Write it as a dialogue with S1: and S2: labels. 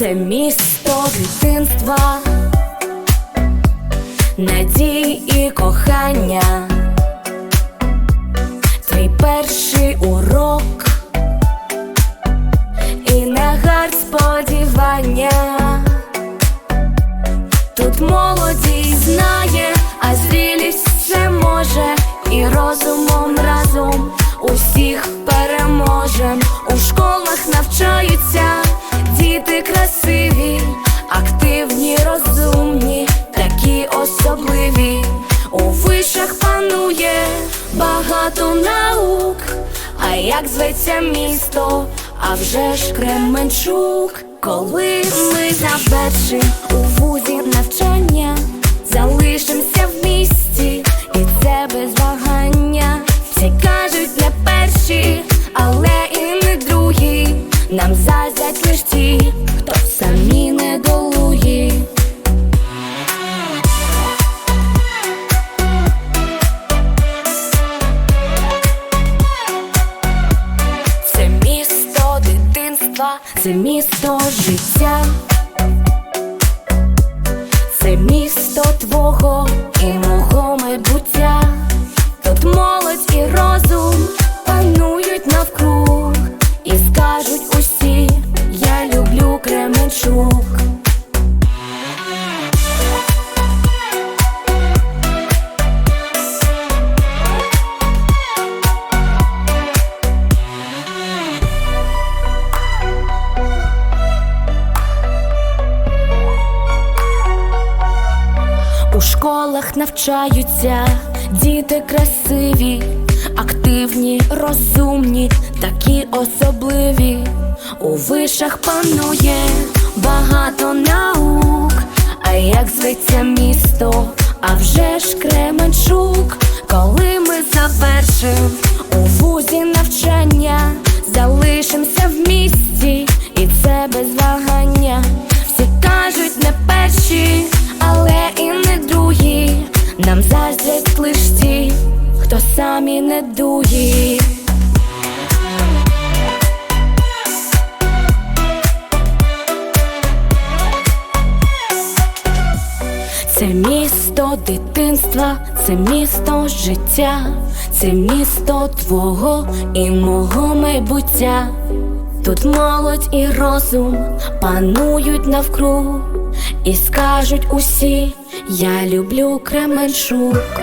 S1: Це місто дитинства, надії і кохання, твій перший урок і на гард сподівання. Тут молодість знає, а зрілість все може, і розумом разом усіх переможем. У школах навчаються діти вишах панує багато наук. А як зветься місто, а вже ж Кременчук, коли ми завершим у вузі навчання, дитинства, це місто життя, це місто твого і мого майбуття. Тут молодь і розум панують навкруг, і скажуть усі, я люблю Кременчук. У школах навчаються діти красиві, активні, розумні, такі особливі. У вишах панує багато наук. А як зветься місто, а вже ж Кременчук, коли ми завершим у вузі навчання, залишимося в місті, і це без вагання. Всі кажуть не перші, Нам заздрять лиш ті, хто самі не дуї. Це місто дитинства, це місто життя, це місто твого і мого майбуття. Тут молодь і розум панують навкруг, і скажуть усі, я люблю Кременчук.